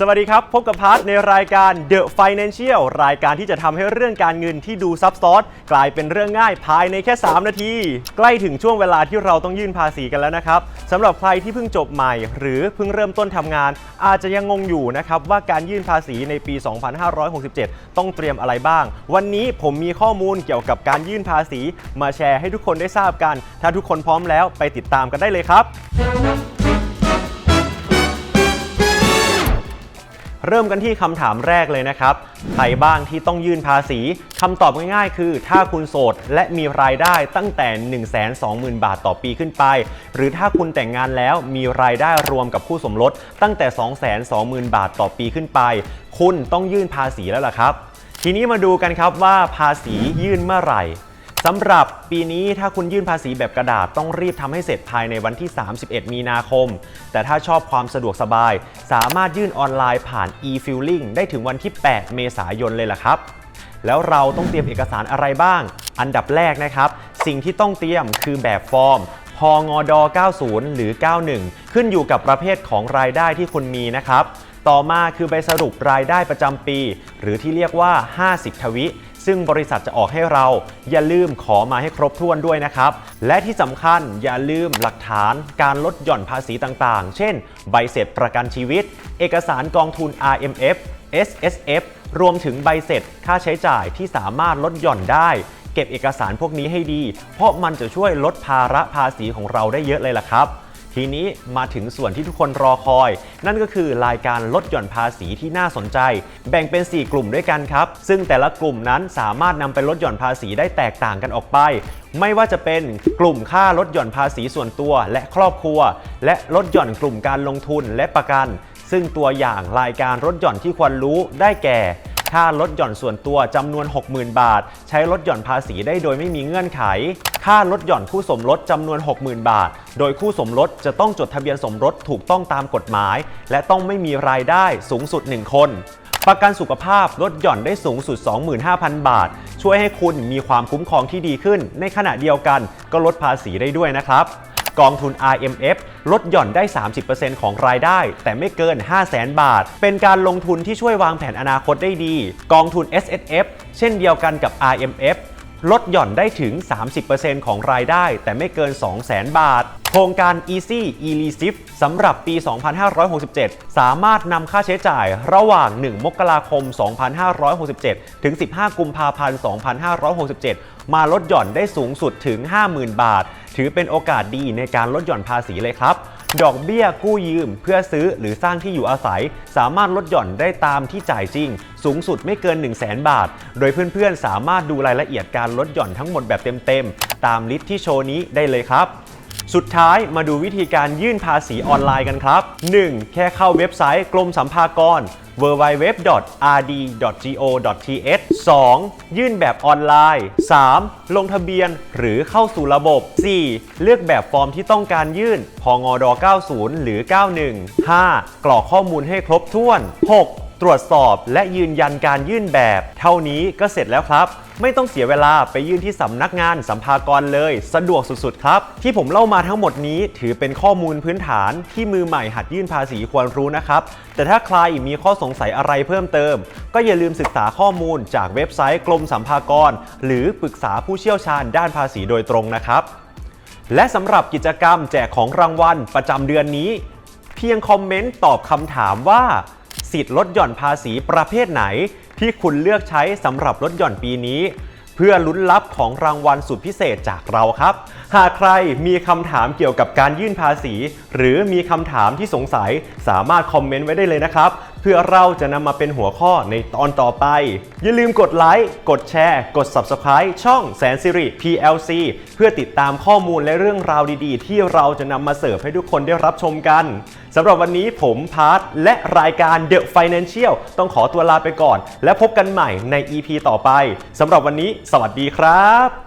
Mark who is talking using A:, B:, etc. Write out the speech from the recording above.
A: สวัสดีครับ พบกับพาร์ทในรายการ The Financial รายการที่จะทำให้เรื่องการเงินที่ดูซับซ้อนกลายเป็นเรื่องง่ายภายในแค่ 3 นาที ใกล้ถึงช่วงเวลาที่เราต้องยื่นภาษีกันแล้วนะครับสำหรับใครที่เพิ่งจบใหม่ หรือเพิ่งเริ่มต้นทำงาน อาจจะยังงงอยู่นะครับว่าการยื่นภาษีในปี 2567 ต้องเตรียมอะไรบ้าง วันนี้ผมมีข้อมูลเกี่ยวกับการยื่นภาษี มาแชร์ให้ทุกคนได้ทราบกัน ถ้าทุกคนพร้อมแล้วไปติดตามกันได้เลยครับ เริ่มกันที่คำถามแรกเลยนะครับ ใครบ้างที่ต้องยื่นภาษีคำตอบง่ายๆ คือ ถ้าคุณโสดและมีรายได้ตั้งแต่ 120,000 บาทต่อปีขึ้นไป หรือถ้าคุณแต่งงานแล้วมีรายได้รวมกับคู่สมรสตั้งแต่ 220,000 บาทต่อปีขึ้นไป คุณต้องยื่นภาษีแล้วล่ะครับ ทีนี้มาดูกันครับว่าภาษียื่นเมื่อไหร่ สำหรับปีนี้ถ้าคุณยื่นภาษีแบบกระดาษต้องรีบทำให้เสร็จภายในวันที่ 31 มีนาคม แต่ถ้าชอบความสะดวกสบาย สามารถยื่นออนไลน์ผ่าน e-filing ได้ถึงวันที่ 8 เมษายนเลยล่ะครับ แล้วเราต้องเตรียมเอกสารอะไรบ้าง อันดับแรกนะครับ สิ่งที่ต้องเตรียมคือแบบฟอร์มพงด90 หรือ 91 ขึ้นอยู่กับประเภทของรายได้ที่คุณมีนะครับ ต่อมาคือใบสรุปรายได้ประจำปี หรือที่เรียกว่า 50 ทวิ ซึ่งบริษัทจะออกให้เราอย่าลืมขอมาให้ครบถ้วนด้วยนะครับ และที่สำคัญอย่าลืมหลักฐานการลดหย่อนภาษีต่างๆ เช่น ใบเสร็จประกันชีวิต เอกสารกองทุน RMF SSF รวมถึงใบเสร็จค่าใช้จ่ายที่สามารถลดหย่อนได้ เก็บเอกสารพวกนี้ให้ดี เพราะมันจะช่วยลดภาระภาษีของเราได้เยอะเลยล่ะครับ ทีนี้มาถึงส่วนที่ทุกคนรอคอย นั่นก็คือรายการลดหย่อนภาษีที่น่าสนใจ แบ่งเป็น 4 กลุ่มด้วยกันครับ ซึ่งแต่ละกลุ่มนั้นสามารถนำไปลดหย่อนภาษีได้แตกต่างกันออกไป ไม่ว่าจะเป็นกลุ่มค่าลดหย่อนภาษีส่วนตัวและครอบครัว และลดหย่อนกลุ่มการลงทุนและประกัน ซึ่งตัวอย่างรายการลดหย่อนที่ควรรู้ได้แก่ ค่าลดหย่อนส่วนตัวจำนวน 60,000 บาท ใช้ลดหย่อนภาษีได้โดยไม่มีเงื่อนไข ค่าลดหย่อนคู่สมรสจำนวน 60,000 บาท โดยคู่สมรสจะต้องจดทะเบียนสมรสถูกต้องตามกฎหมาย และต้องไม่มีรายได้สูงสุด 1 คน ประกันสุขภาพลดหย่อนได้สูงสุด 25,000 บาท ช่วยให้คุณมีความคุ้มครองที่ดีขึ้น ในขณะเดียวกันก็ลดภาษีได้ด้วยนะครับ กองทุน RMF ลดหย่อนได้ 30%ของรายได้ แต่ไม่เกิน 5 0 0แสนบาท เป็นการลงทุนที่ช่วยวางแผนอนาคตได้ดี กองทุน SSF เช่นเดียวกันกับ RMF ลดหย่อนได้ถึง 30%ของรายได้ แต่ไม่เกิน 2 0 0แสนบาท โครงการ Easy e l e s i f สำหรับปี 2567 สามารถนำค่าใช้จ่ายระหว่าง 1 มกราคม 2567 ถึง 15 กุมภาพันธ์ 2567 มาลดหย่อนได้สูงสุดถึง 50,000 บาท ถือเป็นโอกาสดีในการลดหย่อนภาษีเลยครับ ดอกเบี้ยกู้ยืมเพื่อซื้อหรือสร้างที่อยู่อาศัย สามารถลดหย่อนได้ตามที่จ่ายจริง สูงสุดไม่เกิน 1 0 0 0 0แบาท โดยเพื่อนๆ สามารถดูรายละเอียดการลดหย่อนทั้งหมดแบบเต็มๆ ตามลิสต์ที่โชว์นี้ได้เลยครับ สุดท้ายมาดูวิธีการยื่นภาษีออนไลน์กันครับ 1. แค่เข้าเว็บไซต์กรมสัมภากร www.rd.go.th 2. ยื่นแบบออนไลน์ 3. ลงทะเบียนหรือเข้าสู่ระบบ 4. เลือกแบบฟอร์มที่ต้องการยื่น พงด 90 หรือ 91 5. กรอกข้อมูลให้ครบถ้วน 6. ตรวจสอบและยืนยันการยื่นแบบ เท่านี้ก็เสร็จแล้วครับ ไม่ต้องเสียเวลาไปยื่นที่สำนักงานสัมภากรเลย สะดวกสุดๆครับ ที่ผมเล่ามาทั้งหมดนี้ถือเป็นข้อมูลพื้นฐานที่มือใหม่หัดยื่นภาษีควรรู้นะครับ แต่ถ้าใครมีข้อสงสัยอะไรเพิ่มเติม ก็อย่าลืมศึกษาข้อมูลจากเว็บไซต์กรมสัมภากร หรือปรึกษาผู้เชี่ยวชาญด้านภาษีโดยตรงนะครับ และสำหรับกิจกรรมแจกของรางวัลประจำเดือนนี้ เพียงคอมเมนต์ตอบคำถามว่า สิทธิ์ลดหย่อนภาษีประเภทไหน ที่คุณเลือกใช้สำหรับลดหย่อนปีนี้ เพื่อลุ้นรับของรางวัลสุดพิเศษจากเราครับ หากใครมีคำถามเกี่ยวกับการยื่นภาษี หรือมีคำถามที่สงสัยสามารถคอมเมนต์ไว้ได้เลยนะครับ พื่อเราจะนำมาเป็นหัวข้อในตอนต่อไป อย่าลืมกดไลค์ กดแชร์ กด Subscribe ช่องแสนสิริ PLC เพื่อติดตามข้อมูลและเรื่องราวดีๆ ที่เราจะนำมาเสิร์ฟให้ทุกคนได้รับชมกันสำหรับวันนี้ผมพาร์ทและรายการ The Financial ต้องขอตัวลาไปก่อน และพบกันใหม่ใน EP ต่อไปสำหรับวันนี้ สวัสดีครับ